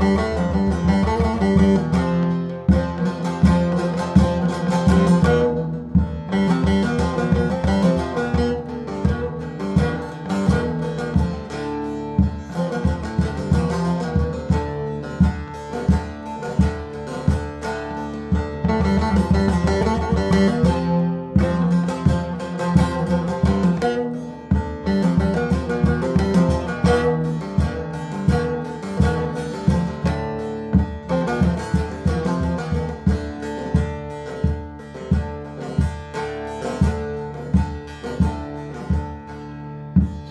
Müzik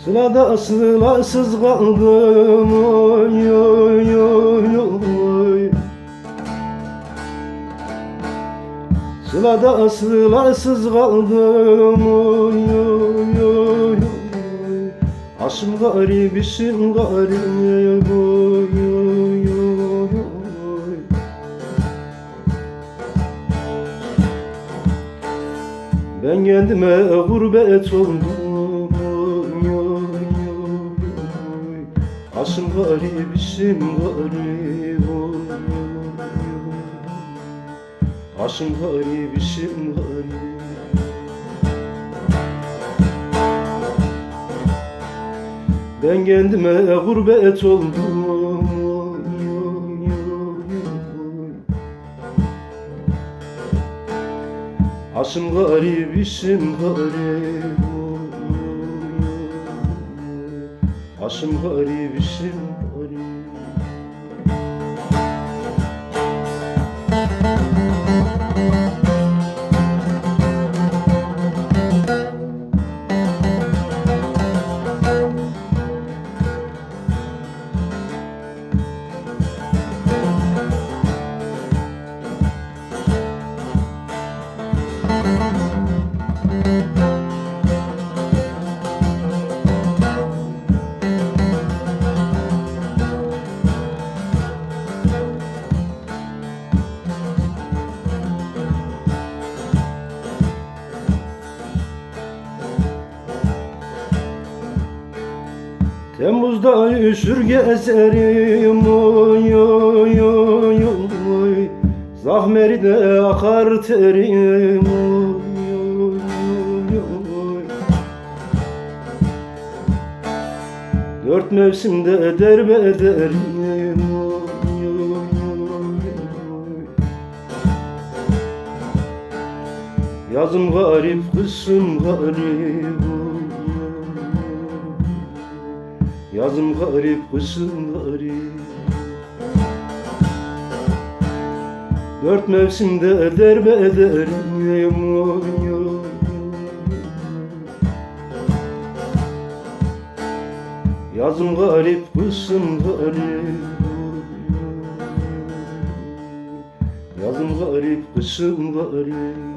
Sılada sılasız kaldım. Oy oy oy oy. Sılada sılasız kaldım. Oy oy oy Aşım garip işim garip oy oy oy. Ben kendime gurbet oldum Aşım garip, işim garip oy, oy, oy. Aşım garip, işim garip Ben kendime gurbet oldum. Oy, oy, oy, Aşım garip, Temmuz'da üşür gezerim oy oy oy oy Zahmeri akar terim oy Dört mevsimde derbederim Yazım garip, kışım garip Yazım garip, kışım garip Dört mevsimde derbederim oy, oy, oy. Yazım garip, kışım garip. Yazım garip, kışım garip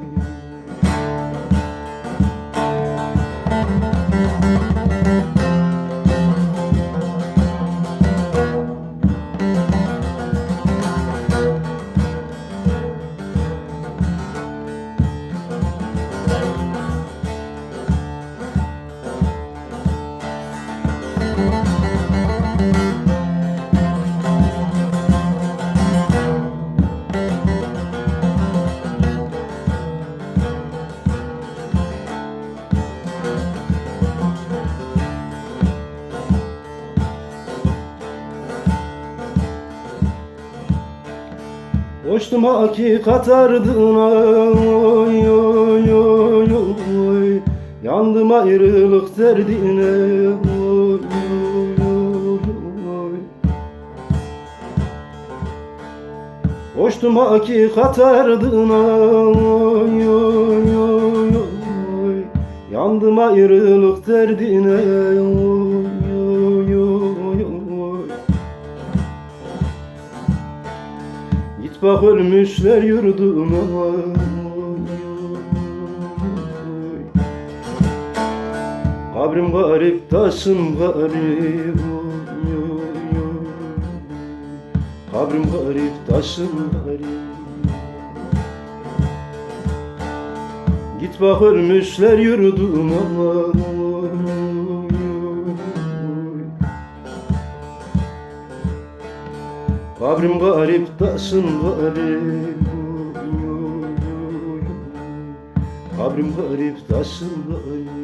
Koştum hakikat ardına oy oy oy oy. Yandım ayrılık derdine oy oy oy. Koştum hakikat ardına oy oy oy oy. Yandım ayrılık derdine oy bak ölmüşler yurduna Kabrim garip, taşım garip. Kabrim garip, taşım garip. Git bak ölmüşler yurduna Kabrim garip taşın garip Kabrim garip taşın garip